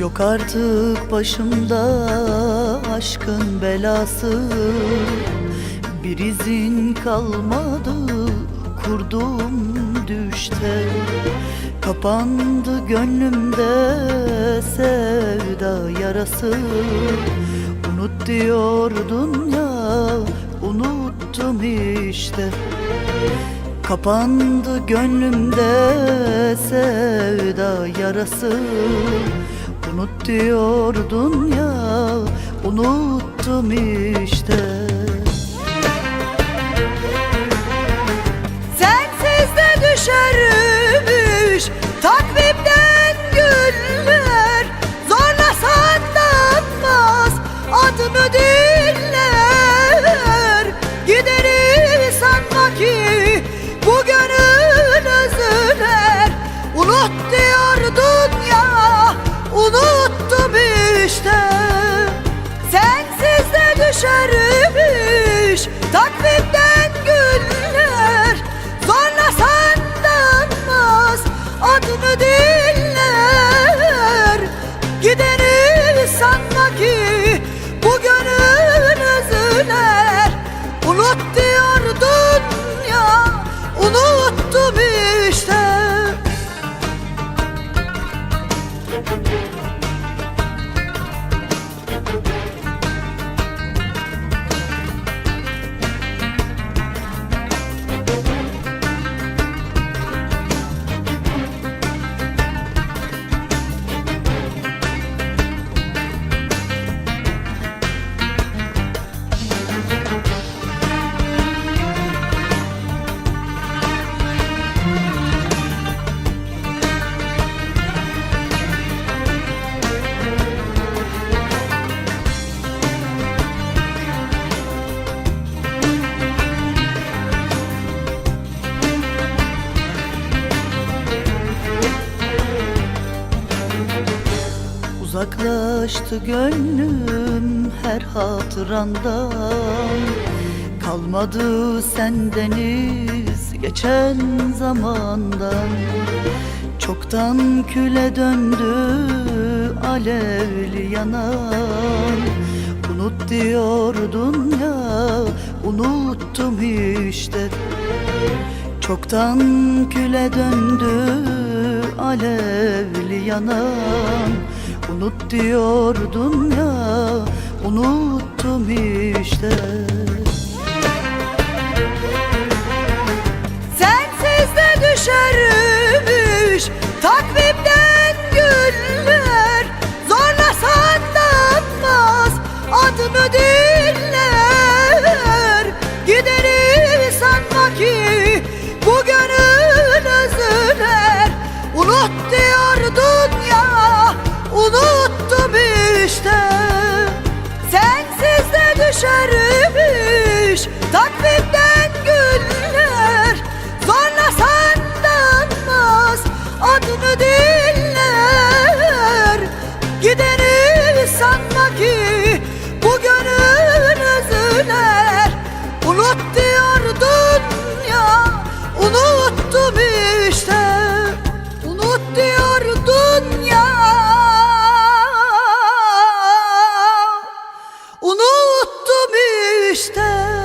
Yok artık başımda aşkın belası. Bir izin kalmadı kurdum düşte. Kapandı gönlümde sevda yarası. Unut diyordun ya unuttum işte. Kapandı gönlümde sevda yarası Unut diyordun ya unuttum işte düşermiş. Takvimden günler Zorlasan danmaz adını diller Gideni sanma ki bu gönül özler Unut diyordun ya unuttum işte Uzaklaştı gönlüm her hatırandan Kalmadı sendeniz geçen zamandan. Çoktan küle döndü alevli yanan. Unut diyordun ya unuttum işte. Çoktan küle döndü alevli yanan Unut diyordun ya unuttum işte düştüm Sensiz de düşermiş. Takvimden günler Zorlasan da adını dinler. Gidelim unuttum işte.